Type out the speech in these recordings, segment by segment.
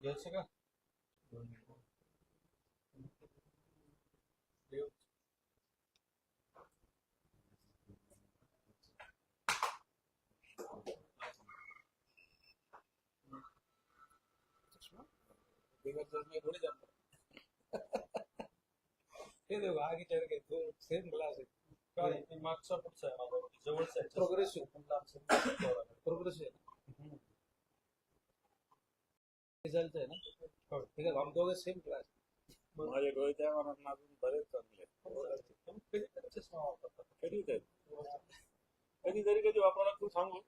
घ्यायचं का दोन मिनिटं. देव. बिगर चष्मे थोडी जमतात. ते देऊ आगीच्या घे तो सेम ग्लास आहे काय ते मागचा पुढचा आहे. माझा जवळचा आहे. प्रोग्रेसिव्ह. प्रोग्रेसिव्ह. रिझल्ट आहे ना? हो, ठीक आहे आम्ही दोघे सेम क्लास माझे डोळे त्या मनात अजून बरेच चांगले. कधी चष्मा वापरतात कधी तर कधी तरी कधी तू सांगू?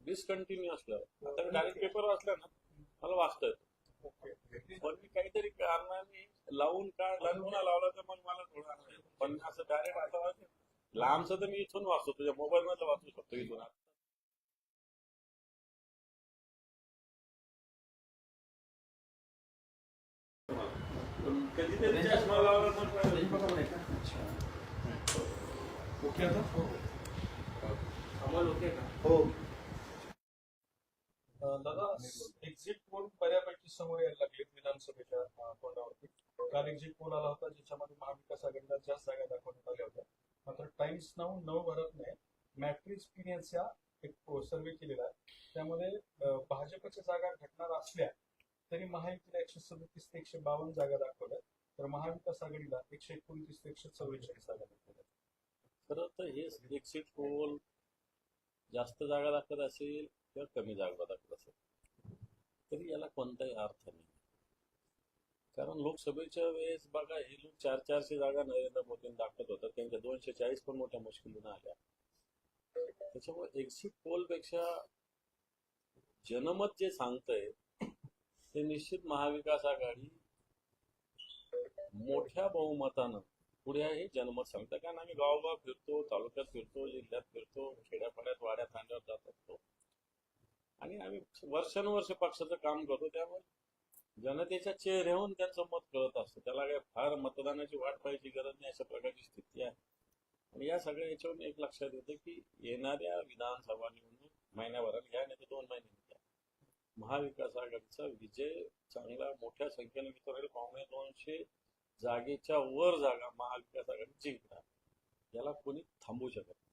डिसकंटिन्यू असलं आता डायरेक्ट पेपर वाचला ना मला वाचता येतं. पण मी काहीतरी कारणाने लावून काय लहानपणा लावला तर मग मला थोडं. पण असं डायरेक्ट आता. लांबचं तर मी इथून वाचतो तुझ्या मोबाईल मध्ये वाचू शकतो इथून. कधीतरी चष्मा लावला तर ओके आता? हो. अं, दादा एक्झिट पोल बऱ्यापैकी समोर यायला लागले विधानसभेच्या तोंडावरती. काल एक्झिट पोल आला होता ज्याच्यामध्ये महाविकास आघाडीला जास्त जागा दाखवण्यात आल्या होत्या. मात्र टाइम्स नाव भारतने मॅट्रिक्स पिनियन्सच्या एक सर्वे केलेला आहे. त्यामध्ये भाजपच्या जागा घटणार असल्या तरी महायुतीला एकशे सदतीस ते एकशे बावन्न जागा दाखवल्या. तर महाविकास आघाडीला एकशे एकोणतीस ते एकशे चव्वेचाळीस जागा दाखवल्या. खरं तर हे एक्झिट पोल जास्त जागा दाखवत असेल किंवा कमी जागा दाखवत असेल तरी याला कोणताही अर्थ नाही. कारण लोकसभेच्या वेळेस बघा हे लोक चार चारशे जागा नरेंद्र मोदींनी दाखवत होता. त्यांच्या दोनशे चाळीस पण मोठ्या मुश्किलीनं आल्या. त्याच्यामुळे एक्झिट पोलपेक्षा जनमत जे सांगतंय ते निश्चित महाविकास आघाडी मोठ्या बहुमतानं पुढे आहे. हे जनमत सांगतं कारण आम्ही गावगाव फिरतो तालुक्यात फिरतो जिल्ह्यात फिरतो खेड्यापाड्यात वाड्यात तांड्यावर जात असतो. आणि आम्ही वर्षानुवर्ष पक्षाचं काम करतो त्यामुळे जनतेच्या चेहऱ्याहून त्यांचं मत कळत असतं. त्याला काय फार मतदानाची वाट पाहायची गरज नाही अशा प्रकारची स्थिती आहे. आणि या सगळ्या याच्यावरून एक लक्षात येतं की येणाऱ्या विधानसभा निवडणूक महिन्याभरात घ्या नाही तर दोन महिन्यांनी घ्या. महाविकास आघाडीचा विजय चांगला मोठ्या संख्येने विचारेल काँग्रेस दोनशे जागेच्या वर जागा महाविकास आघाडी जिंकणार. याला कोणी थांबवू शकत नाही.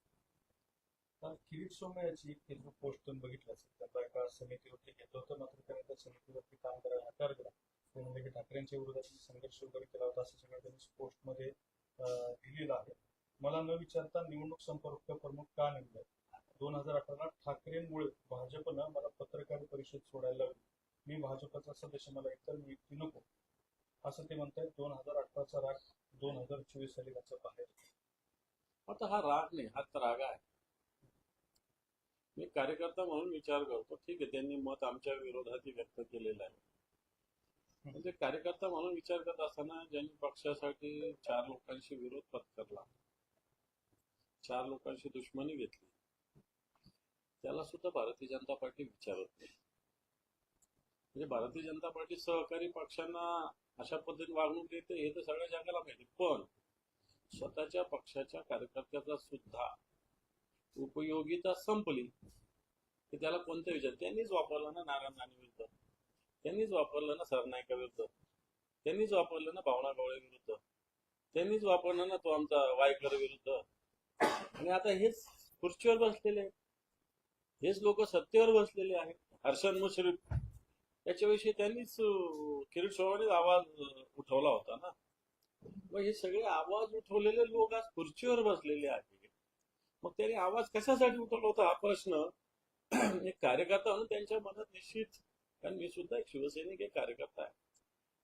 किरीट सोमयाची फेसबुक पोस्ट तुम्ही बघितलं असेल त्यांना एका समितीवरती घेतलं होतं मात्र त्याने त्या समितीवरती काम करायला नकार दिला ते म्हणजे की ठाकरेंच्या विरोधात संघर्ष वगैरे केला होता असं सगळं त्यांनी पोस्टमध्ये अं, लिहिलेलं आहे. मला न विचारता निवडणूक संपर्क प्रमुख का नेमलं? दोन हजार अठराला ठाकरेंमुळे भाजपनं मला पत्रकार परिषद सोडायला लावली. मी भाजपचा सदस्य मला इतर नियुक्ती नको. असं ते म्हणतात दोन हजार अठराचा राग दोन हजार चोवीस साली त्याचा बाहेर. आता हा राग नाही हा त्राग आहे. मी कार्यकर्ता म्हणून विचार करतो. ठीक आहे त्यांनी मत आमच्या विरोधातही व्यक्त केलेलं आहे. म्हणजे कार्यकर्ता म्हणून विचार करत असताना ज्यांनी पक्षासाठी चार लोकांशी विरोध पत्करला चार लोकांशी दुश्मनी घेतली त्याला सुद्धा भारतीय जनता पार्टी विचारत नाही. म्हणजे भारतीय जनता पार्टी सहकारी पक्षांना अशा पद्धतीने वागणूक देते हे तर सगळ्या जगाला माहिती पण स्वतःच्या पक्षाच्या कार्यकर्त्याचा सुद्धा उपयोगिता संपली की त्याला कोणतं विचार? त्यांनीच वापरलं ना नारायण विरुद्ध. त्यांनीच वापरलं ना सरनायका विरुद्ध. त्यांनीच वापरलं ना भावना गवळे विरुद्ध. त्यांनीच वापरलं ना तो आमचा वायकर विरुद्ध. आणि आता हेच खुर्चीवर बसलेले आहेत. हेच लोक सत्तेवर बसलेले आहेत. हर्षन मुश्रीफ याच्याविषयी त्यांनीच किरीट सोहळेच आवाज उठवला होता ना. मग हे सगळे आवाज उठवलेले लोक आज खुर्चीवर बसलेले आहेत. मग त्यांनी आवाज कशासाठी उठवला होता हा प्रश्न? एक कार्यकर्ता म्हणून त्यांच्या मनात निश्चित कारण मी सुद्धा एक शिवसैनिक एक कार्यकर्ता आहे.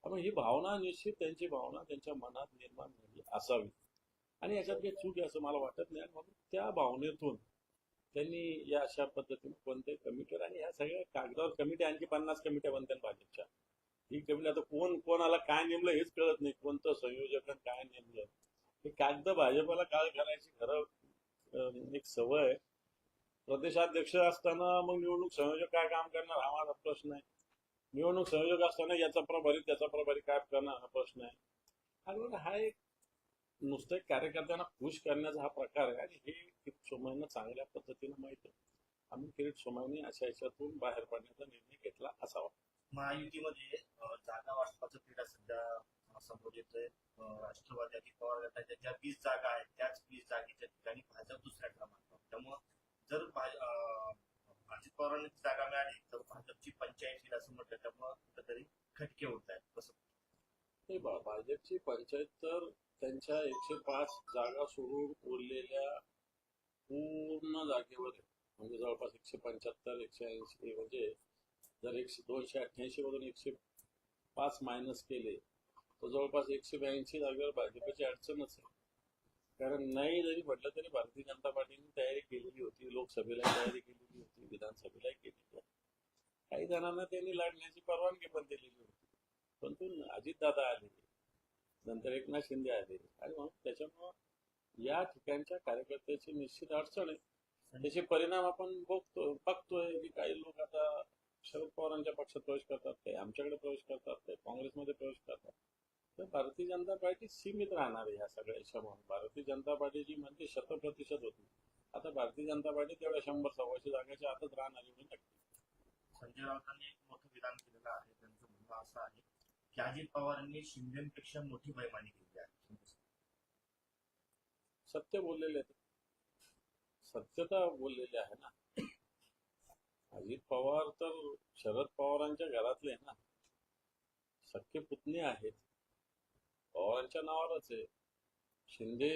त्यामुळे ही भावना निश्चित त्यांची भावना त्यांच्या मनात निर्माण झाली असावी. आणि याच्यात काही चूक आहे असं मला वाटत नाही. म्हणून त्या भावनेतून त्यांनी या अशा पद्धतीने कोणत्याही कमिटीवर आणि या सगळ्या कागदावर कमिटी आणखी पन्नास कमिट्या बनतात भाजपच्या. ही कमिटी आता कोण कोणाला काय नेमलं हेच कळत नाही. कोणतं संयोजक काय नेमलं? हे कागद भाजपला काय करायची खरं एक सवय प्रदेशाध्यक्ष असताना मग निवडणूक संयोजक काय काम करणार हा माझा प्रश्न आहे. निवडणूक संयोजक असताना याचा प्रभारी त्याचा प्रभारी काय करणार हा प्रश्न आहे. आणि हा एक नुसतं एक कार्यकर्त्यांना खुश करण्याचा हा प्रकार आहे आणि हे किरीट चांगल्या पद्धतीने माहिती आहे. आम्ही किरीट सोमय्यांनी अशा याच्यातून बाहेर पडण्याचा निर्णय घेतला असावा. महायुतीमध्ये जागा वाटपाचं क्रीडा सध्या. अं, राष्ट्रवादी पवार गटाच्या ज्या वीस जागा आहेत त्याच वीस जागेच्या ठिकाणी भाजप दुसऱ्या क्रमांकावर त्यामुळं जर अजित पवारांना जागा मिळाली तर भाजपची पंचायत असं म्हटलं त्यामुळं कुठेतरी खटके होत आहेत कसं? नाही बा भाजपची पंचायत तर त्यांच्या एकशे पाच जागा सोडून उरलेल्या पूर्ण जागेवर म्हणजे जवळपास एकशे पंच्याहत्तर एकशे ऐंशी म्हणजे जर एकशे दोनशे अठ्ठ्याऐंशी मधून एकशे पाच मायनस केले तो जवळपास एकशे ब्याऐंशी जागेवर भाजपची अडचणच आहे. कारण नाही जरी म्हटलं तरी भारतीय जनता पार्टीने तयारी केलेली होती लोकसभेला तयारी केलेली होती विधानसभेला केलेली होती. काही जणांना त्यांनी लढण्याची परवानगी पण दिलेली होती. परंतु अजितदादा आले नंतर एकनाथ शिंदे आले. आणि मग त्याच्यामुळं या ठिकाणच्या कार्यकर्त्याची निश्चित अडचण आहे. त्याचे परिणाम आपण बघतो बघतोय की काही लोक आता शरद पवारांच्या पक्षात प्रवेश करतात काही आमच्याकडे प्रवेश करतात ते काँग्रेसमध्ये प्रवेश करतात. तर भारतीय जनता पार्टी सीमित राहणार आहे या सगळ्या याच्यामुळे. भारतीय जनता पार्टी जी म्हणजे शतप्रतिशत होती. आता भारतीय जनता पार्टी तेवढ्या शंभर सव्वाशे जागेच्या आतच राहणार आहे म्हणजे नक्की संजय राऊतांनी एक मोठं विधान केलेलं आहे. त्यांचं म्हणणं असं आहे की अजित पवारांनी शिंदेपेक्षा मोठी बैमानी केली आहे. सत्य बोललेले सत्यता बोललेले आहे ना. अजित पवार तर शरद पवारांच्या घरातले ना. सख्खे पुतणे आहेत. पवारांच्या नावावरच आहे. शिंदे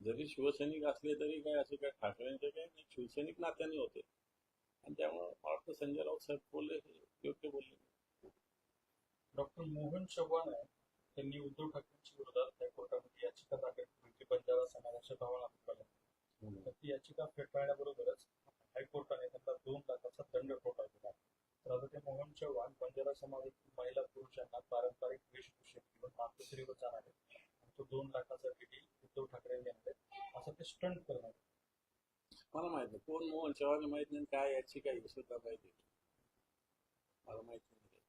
जरी शिवसैनिक असले तरी काय असे काय ठाकरेंचे काय नाही शिवसैनिक नात्याने होते. आणि त्यामुळे मला वाटतं संजय राऊत साहेब बोलले हे योग्य बोलले डॉक्टर मोहन चव्हाण आहे. त्यांनी उद्धव ठाकरेंच्या विरोधात हायकोर्टामध्ये याचिका दाखल केली होती. बंजारा समाजाच्या तर ती याचिका फेटाळण्याबरोबरच हायकोर्टाने त्यांना दोन लाखाचा दंड ठोठावलेला आहे तर आता ते मोहन चव्हाण बंजारा समाजातील महिला पुरुषांना पारंपरिक वेशभूषेत किंवा मातोश्रीवर जाणार आहेत आणि तो दोन लाखाचा निधी उद्धव ठाकरे देणार स्टंट करणार. मला माहीत नाही. कोण मोहन चव्हाण माहीत नाही काय याची काय हे सुद्धा माहिती नाही. मला माहीत नाही.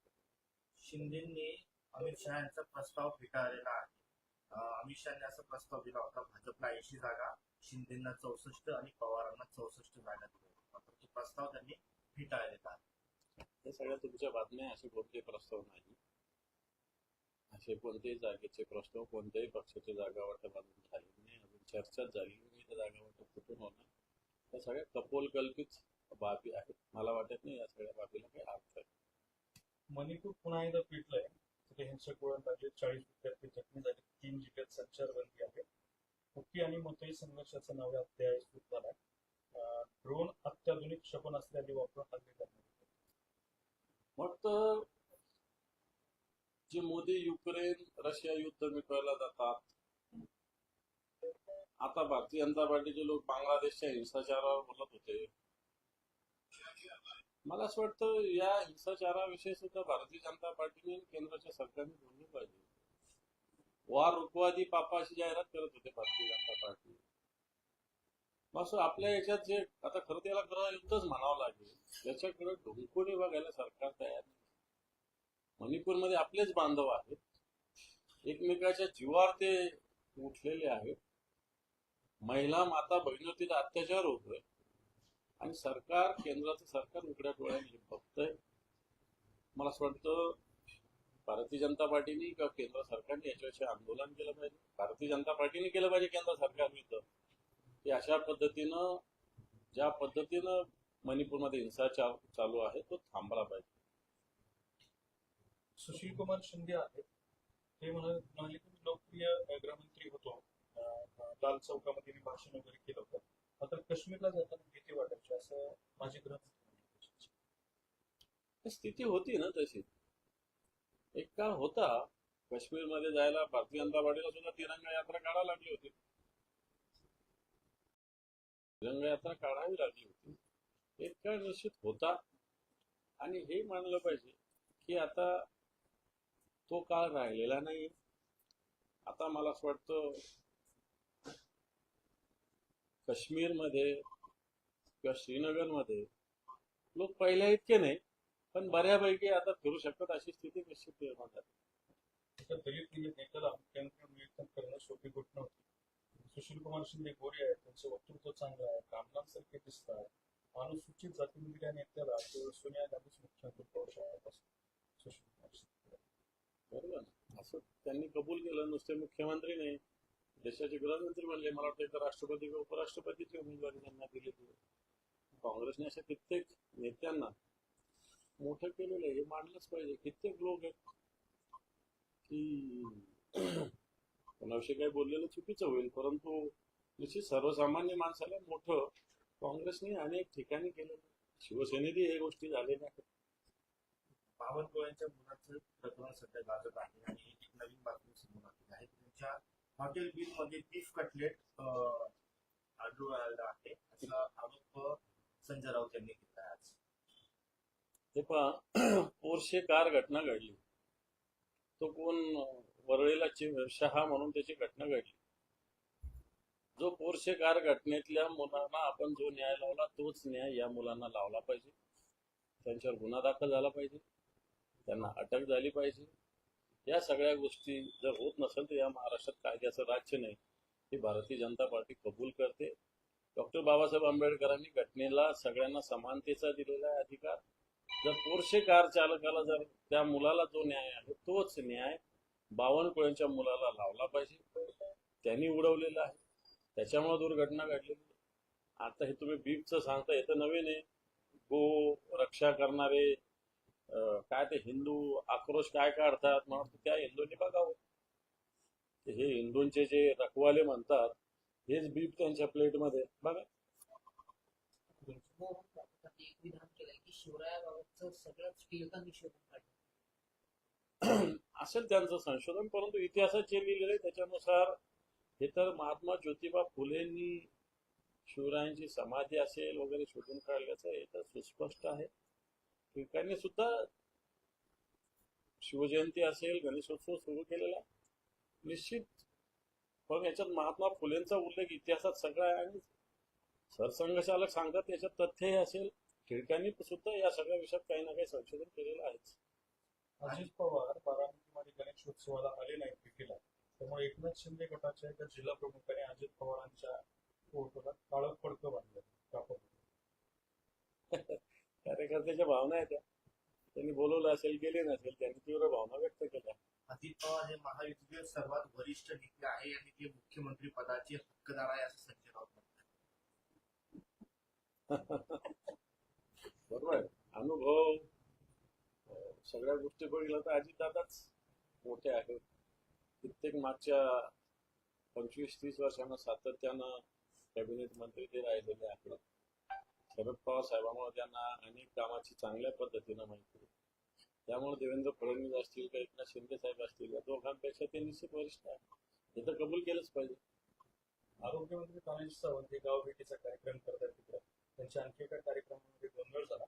शिंदेंनी अमित शहा यांचा प्रस्ताव फेटाळलेला आहे. अं, अमित शहाने असा प्रस्ताव दिला होता भाजपला ऐंशी जागा शिंदेना चौसष्ट आणि पवारांना चौसष्ट जागा दिल्या होत्या. मात्र तो प्रस्ताव त्यांनी फेटाळलेला आहे. हे सगळ्या तुमच्या बातम्या असे कोणते प्रस्ताव नाही. असे कोणतेही जागेचे प्रस्ताव कोणत्याही पक्षाची जागा वाटप अजून झाली नाही. अजून चर्चाच झाली नाही. तर जागा वाटप कुठून होणार? त्या सगळ्या कपोलकल्पित बाबी आहेत. मला वाटत नाही या सगळ्या बाबीला काही अर्थ आहे. मणिपूर पुन्हा एकदा पिटलंय. तिथे हिंसक गोळंदाजीत चाळीस विद्यार्थी जखमी झाले तीन जिल्ह्यात संचारबंदी आहे. हुक्की आणि मतई संघर्षाचा नवा अध्याय सुरू झालाय ड्रोन अत्याधुनिक क्षेपणास्त्रांनी वापरून हल्ले करण्यात. मग तर जे मोदी युक्रेन रशिया युद्ध मिटवायला जातात आता भारतीय जनता पार्टीचे लोक बांगलादेशच्या हिंसाचारावर बोलत होते. मला असं वाटतं या हिंसाचाराविषयी सुद्धा भारतीय जनता पार्टीने आणि केंद्राच्या सरकारने बोललं पाहिजे. वार रुकवादी पापाची जाहिरात करत होते भारतीय जनता पार्टी. मग असं आपल्या याच्यात जे आता खरं त्याला खरं युद्धच म्हणावं लागेल. याच्याकडे ढोंकोनी बघायला सरकार तयार नाही. मणिपूरमध्ये आपलेच बांधव आहेत. एकमेकाच्या जीवावर ते उठलेले आहेत. महिला माता बहिणीवरतीचा अत्याचार होतोय आणि सरकार केंद्राचं सरकार उघड्या डोळ्याने हे बघतंय. मला असं वाटतं भारतीय जनता पार्टीने किंवा केंद्र सरकारने याच्याविषयी आंदोलन केलं पाहिजे. भारतीय जनता पार्टीने केलं पाहिजे केंद्र सरकार विरुद्ध की अशा पद्धतीनं ज्या पद्धतीनं मणिपूरमध्ये हिंसाचार चालू आहे तो थांबला पाहिजे. सुशील कुमार शिंदे आहेत. ते म्हणाले की लोकप्रिय गृहमंत्री होतो. लाल चौकामध्ये मी भाषण वगैरे केलं होतं. मात्र काश्मीरला जाताना भीती वाटायची असं माझी ग्रंथ स्थिती होती ना तशी. एक काळ होता काश्मीरमध्ये जायला भारतीय जनता पार्टीला सुद्धा तिरंगा यात्रा काढावी लागली होती. तिरंगा यात्रा काढावी लागली होती. एक काळ निश्चित होता. आणि हे मानलं पाहिजे की आता तो काळ राहिलेला नाही. आता मला असं वाटतं काश्मीरमध्ये किंवा श्रीनगरमध्ये लोक पहिल्या इतके नाही पण बऱ्यापैकी आता फिरू शकतात अशी स्थिती निश्चित निर्माण झाली दलित नेत्याला नियुक्त करणं सोपी गोष्ट नव्हती कुमार शिंदे गोरे आहेत त्यांचं वक्तृत्व चांगलं आहे कामगारांसारखे दिसतात अनुसूचित जातीमधल्या नेत्याला सोनिया गांधीच मुख्यमंत्री शकतात असं सुशील कुमार शिंदे. बरोबर? असं त्यांनी कबूल केलं नुसते मुख्यमंत्री नाही देशाचे गृहमंत्री म्हणले मला वाटतं तर राष्ट्रपती किंवा उपराष्ट्रपतीची उमेदवारी त्यांना दिली काँग्रेसने अशा कित्येक नेत्यांना मोठं केलेलं आहे हे मानलंच पाहिजे. कित्येक लोक आहेत की कोणाविषयी काही बोललेलं चुकीचं होईल परंतु निश्चित सर्वसामान्य माणसाला मोठं काँग्रेसने अनेक ठिकाणी केलं शिवसेनेने हे गोष्टी झालेल्या आहेत. बावनकुळ्यांच्या मुलाचं प्रकरण सध्या गाजत आहे आणि एक नवीन बातमी समोर आली आहे. त्यांच्या हॉटेल बिलमध्ये बीफ कटलेट अं, आढळून आलेला आहे. असा आरोप संजय राऊत यांनी केला आज. हे पहा पोरशे कार घटना घडली. तो कोण वरळीला शहा म्हणून त्याची घटना घडली. जो पोरशे कार घटनेतल्या मुलांना आपण जो न्याय लावला तोच न्याय या मुलांना लावला पाहिजे. त्यांच्यावर गुन्हा दाखल झाला पाहिजे. त्यांना अटक झाली पाहिजे. या सगळ्या गोष्टी जर होत नसेल तर या महाराष्ट्रात कायद्याचं राज्य नाही. हे भारतीय जनता पार्टी कबूल करते. डॉक्टर बाबासाहेब आंबेडकरांनी घटनेला सगळ्यांना समानतेचा दिलेला आहे अधिकार. जर पोरशे कार चालकाला जर त्या मुलाला जो न्याय आहे तोच न्याय बावनकुळ्यांच्या मुलाला लावला पाहिजे. त्यांनी उडवलेला आहे. त्याच्यामुळे दुर्घटना घडलेली आहे. आता हे तुम्ही बीपचं सांगता येतं नवीन आहे. गो रक्षा करणारे काय ते हिंदू आक्रोश काय काढतात मला वाटतं त्या हिंदूंनी बघावं. हे हिंदूंचे जे रखवाले म्हणतात हेच बीप त्यांच्या प्लेटमध्ये. बघा. असेल त्यांचं संशोधन परंतु इतिहासात जे लिहिलेलं आहे त्याच्यानुसार हे तर महात्मा ज्योतिबा फुलेंनी शिवरायांची समाधी असेल वगैरे शोधून काढल्याचं हे तर सुस्पष्ट आहे. टिळकांनी सुद्धा शिवजयंती असेल गणेशोत्सव सुरू केलेला निश्चित. पण याच्यात महात्मा फुलेंचा उल्लेख इतिहासात सगळा आहे आणि सरसंघचालक सांगतात याच्यात तथ्यही असेल. टिळकांनी सुद्धा या सगळ्या विषयात काही ना काही संशोधन केलेलं आहेच. अजित पवार बारामतीमध्ये गणेशोत्सवाला आले नाहीत भेटीला त्यामुळे एकनाथ शिंदे गटाच्या एका जिल्हा प्रमुखाने अजित पवारांच्या काळं पडकं बांधलं. कार्यकर्त्याच्या भावना आहेत त्या. त्यांनी बोलवलं असेल गेले नसेल त्यांनी तीव्र भावना व्यक्त केल्या. अजित पवार हे महायुतीतील सर्वात वरिष्ठ नेते आहे आणि ते मुख्यमंत्री पदाचे हक्कदार आहे असं संजय राऊत बरोबर. अनुभव सगळ्या गोष्टी बघितल्या तर अजितदादाच मोठे आहेत. कित्येक मागच्या पंचवीस तीस वर्षांना सातत्यानं कॅबिनेट मंत्री ते राहिलेले आहेत शरद पवार साहेबांमुळे त्यांना अनेक कामाची चांगल्या पद्धतीनं माहिती आहे. त्यामुळे देवेंद्र फडणवीस असतील का एकनाथ शिंदे साहेब असतील या दोघांपेक्षा ते निश्चित वरिष्ठ आहे हे तर कबूल केलंच पाहिजे. आरोग्यमंत्री तानाजी सावंत हे गाव भेटीचा कार्यक्रम करतात तिकडे. त्यांच्या आणखी एका कार्यक्रमामध्ये गोंधळ झाला.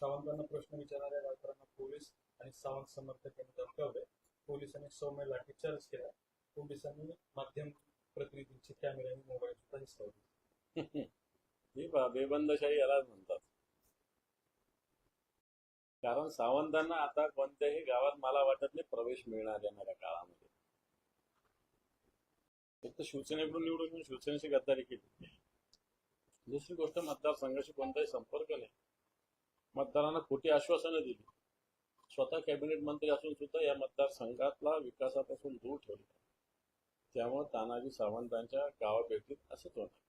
सावंतांना प्रश्न विचारणाऱ्या गावकऱ्यांना पोलीस आणि सावंत समर्थक यांनी धमकावले. पोलिसांनी सौम्य लाठीचार्ज केला. पोलिसांनी माध्यम प्रतिनिधींचे कॅमेरे आणि मोबाईल सुद्धा हिसकावले ही बा- बेबंदशाही यालाच म्हणतात. कारण सावंतांना आता कोणत्याही गावात मला वाटत नाही प्रवेश मिळणार येणाऱ्या काळामध्ये. फक्त शिवसेनेकडून निवडून येऊन शिवसेनेशी गद्दारी केली. दुसरी गोष्ट मतदारसंघाशी कोणताही संपर्क नाही. मतदारांना खोटी आश्वासनं दिली. स्वतः कॅबिनेट मंत्री असून सुद्धा या मतदारसंघातला विकासापासून दूर ठेवला. त्यामुळे तानाजी सावंतांच्या गावाभेटीत असंच होणार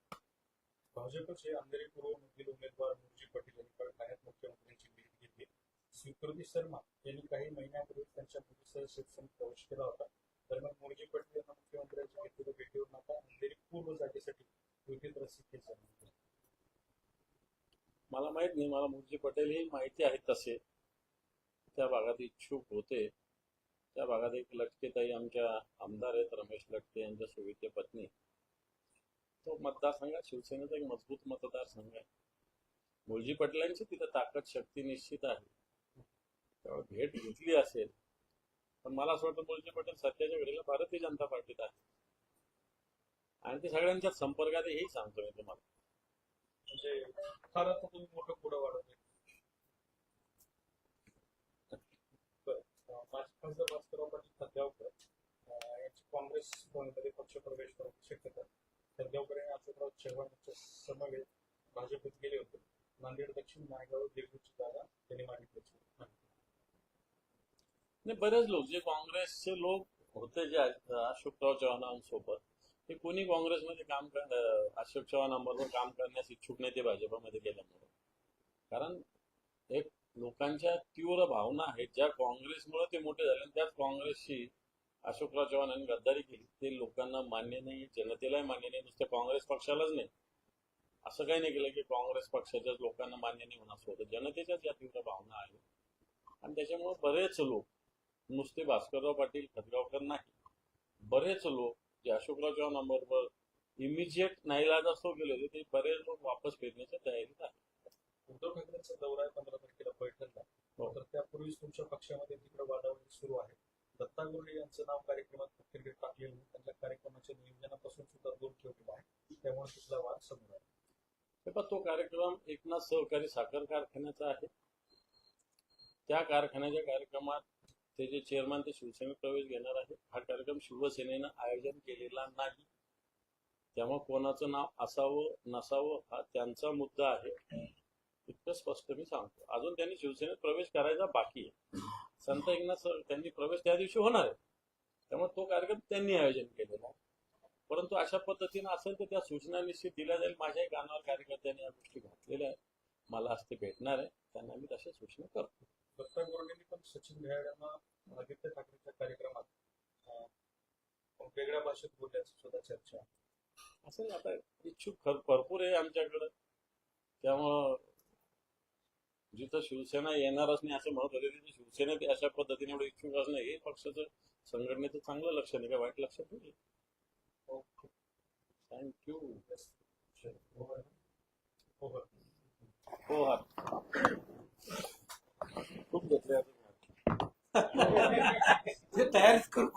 भाजपचे अंधेरी पूर्व पूर्वमधील उमेदवार मुरजी पटेल यांनी काल मुख्यमंत्र्यांची भेट घेतली. स्वीकृती शर्मा यांनी काही महिन्यापूर्वी त्यांच्या मुलीसह शिवसेनेत प्रवेश केला होता. दरम्यान मुरजी पटेल यांना मुख्यमंत्र्यांच्या भेटीला भेटीवरून आता अंधेरी पूर्व जागेसाठी विविध रस्ते मला माहीत नाही मला मुरजी पटेल ही माहिती आहे तसे. त्या भागात इच्छुक होते. त्या भागात एक लटकेताई आमच्या आमदार आहेत रमेश लटके यांच्या सुविधे पत्नी. तो मतदारसंघ शिवसेनेचा एक मजबूत मतदारसंघ आहे. मुलजी पटेलांची तिथं ताकद शक्ती निश्चित आहे. त्यामुळे भेट घेतली असेल पण मला असं वाटतं मुलजी पटेल सध्याच्या वेळेला भारतीय जनता पार्टीत आहे. आणि ते सगळ्यांच्या संपर्कात हे हेही सांगतो मी तुम्हाला. म्हणजे फार तुम्ही मोठं पुढं वाढवले खासदार भास्करराव पाटील खद्यावकर यांची काँग्रेस कोणीतरी पक्ष प्रवेश करण्याची शक्यता चव्हाण यांच्या समवेत भाजपत गेले होते. नांदेड दक्षिण नायगाव देवूरची जागा त्यांनी मागितल्याची नाही बरेच लोक जे काँग्रेसचे लोक होते जे अशोकराव चव्हाणांसोबत ते कोणी काँग्रेसमध्ये काम कर अशोक चव्हाणांबरोबर काम करण्यास इच्छुक नाही ते भाजपामध्ये गेल्यामुळे. कारण एक लोकांच्या तीव्र भावना आहेत ज्या काँग्रेसमुळे ते मोठे झाले त्याच काँग्रेसशी अशोकराव चव्हाण यांनी गद्दारी केली. ते लोकांना मान्य नाही जनतेलाही मान्य नाही नुसतं काँग्रेस पक्षालाच नाही. असं काही नाही केलं की काँग्रेस पक्षाच्याच लोकांना मान्य नाही होणार. असं होतं जनतेच्याच या तीव्र भावना आहेत. आणि त्याच्यामुळे बरेच लोक नुसते भास्करराव पाटील खतगावकर नाही. बरेच लोक जे अशोकराव चव्हाणांबरोबर इमिजिएट नाईलाज असतो गेले होते ते बरेच लोक वापस फिरण्याच्या तयारीत आहेत. उद्धव ठाकरेंचा दौरा आहे पंधरा तारखेला पैठणला. हो. तर त्यापूर्वीच तुमच्या पक्षामध्ये तिकडे वादावादी सुरू आहे दत्ता गुर्डे यांचं नाव कार्यक्रमात क्रिकेट टाकलेलं त्यांच्या कार्यक्रमाच्या नियोजनापासून सुद्धा दूर ठेवलेला आहे. त्यामुळे तिथला वाद समोर आहे. हे तो कार्यक्रम एकनाथ सहकारी साखर कारखान्याचा आहे. त्या कारखान्याच्या कार्यक्रमात ते जे चेअरमॅन ते शिवसेनेत प्रवेश घेणार आहे हा कार्यक्रम शिवसेनेनं आयोजन केलेला नाही. त्यामुळे कोणाचं नाव असावं नसावं हा त्यांचा मुद्दा आहे. इतकं स्पष्ट मी सांगतो. अजून त्यांनी शिवसेनेत प्रवेश करायचा बाकी आहे. संत एकनाथ सर त्यांनी प्रवेश त्या दिवशी होणार आहे. त्यामुळे तो कार्यक्रम त्यांनी आयोजन केलेला आहे. परंतु अशा पद्धतीनं असेल तर त्या सूचना निश्चित दिल्या जाईल. माझ्याही कानावर कार्यकर्त्यांनी या गोष्टी घातलेल्या आहेत. मला आज ते भेटणार आहे. त्यांना मी तशा सूचना करतो. दत्ता गुर्डेंनी पण सचिन भ्याड यांना आदित्य ठाकरेच्या कार्यक्रमात वेगळ्या भाषेत बोलल्याची सुद्धा चर्चा. असेल आता इच्छुक भरपूर आहे आमच्याकडं. त्यामुळं जिथं शिवसेना येणारच नाही असं म्हणत होते तिथे शिवसेनेत अशा पद्धतीने एवढं इच्छुक असणं हे पक्षाचं संघटनेचं चांगलं लक्ष नाही का वाईट लक्ष नाही ओके. थँक्यू हो. हो. हो हा खूप घेतले तयारीच करू